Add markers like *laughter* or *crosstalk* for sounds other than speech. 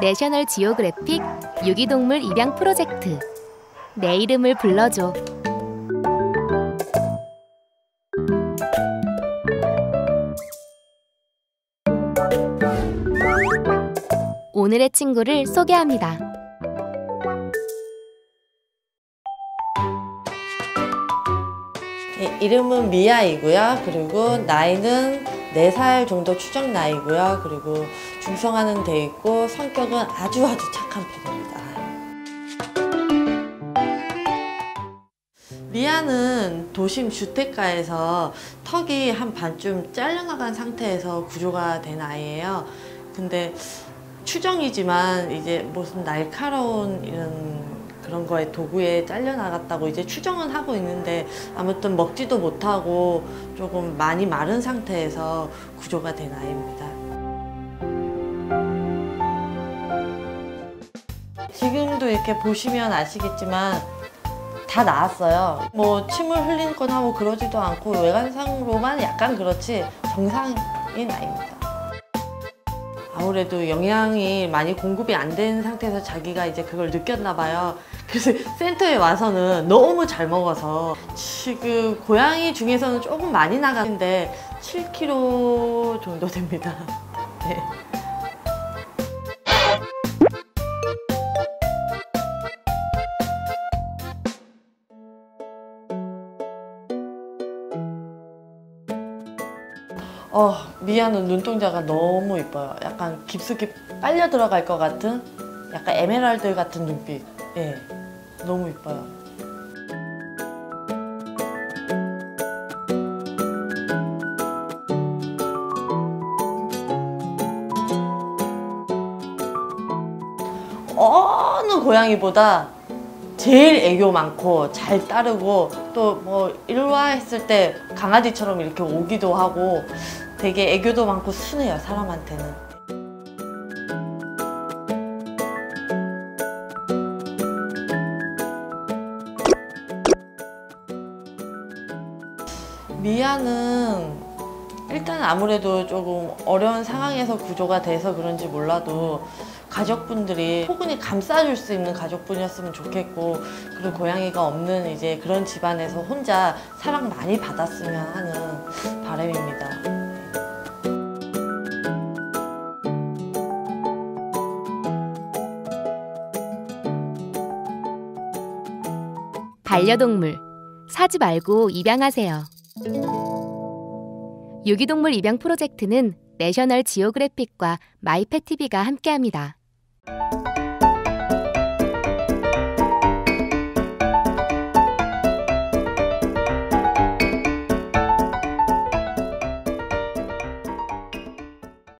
내셔널 지오그래픽 유기동물 입양 프로젝트 내 이름을 불러줘 오늘의 친구를 소개합니다. 예, 이름은 미아이고요. 그리고 나이는 4살 정도 추정 나이고요. 그리고 중성화는 돼 있고 성격은 아주 아주 착한 편입니다. 미아는 도심 주택가에서 턱이 한 반쯤 잘려나간 상태에서 구조가 된 아이예요. 근데 추정이지만 이제 무슨 날카로운 이런 그런 거에 도구에 잘려나갔다고 이제 추정은 하고 있는데 아무튼 먹지도 못하고 조금 많이 마른 상태에서 구조가 된 아이입니다. 지금도 이렇게 보시면 아시겠지만 다 나았어요. 뭐 침을 흘린 하고 그러지도 않고 외관상으로만 약간 그렇지 정상인 아이입니다. 아무래도 영양이 많이 공급이 안 된 상태에서 자기가 이제 그걸 느꼈나 봐요. 그래서 *laughs* 센터에 와서는 너무 잘 먹어서 지금 고양이 중에서는 조금 많이 나가는데 7kg 정도 됩니다. *laughs* 네. 어, 미아는 눈동자가 너무 이뻐요. 약간 깊숙이 빨려 들어갈 것 같은 약간 에메랄드 같은 눈빛. 예, 너무 이뻐요. 어느 고양이보다 제일 애교 많고 잘 따르고 또 뭐 일와 했을 때 강아지처럼 이렇게 오기도 하고 되게 애교도 많고 순해요 사람한테는. 미아는 일단 아무래도 조금 어려운 상황에서 구조가 돼서 그런지 몰라도 가족분들이 포근히 감싸줄 수 있는 가족분이었으면 좋겠고 그리고 고양이가 없는 이제 그런 집안에서 혼자 사랑 많이 받았으면 하는 바람입니다. 반려동물 사지 말고 입양하세요. 유기동물 입양 프로젝트는 내셔널 지오그래픽과 마이펫TV가 함께합니다. you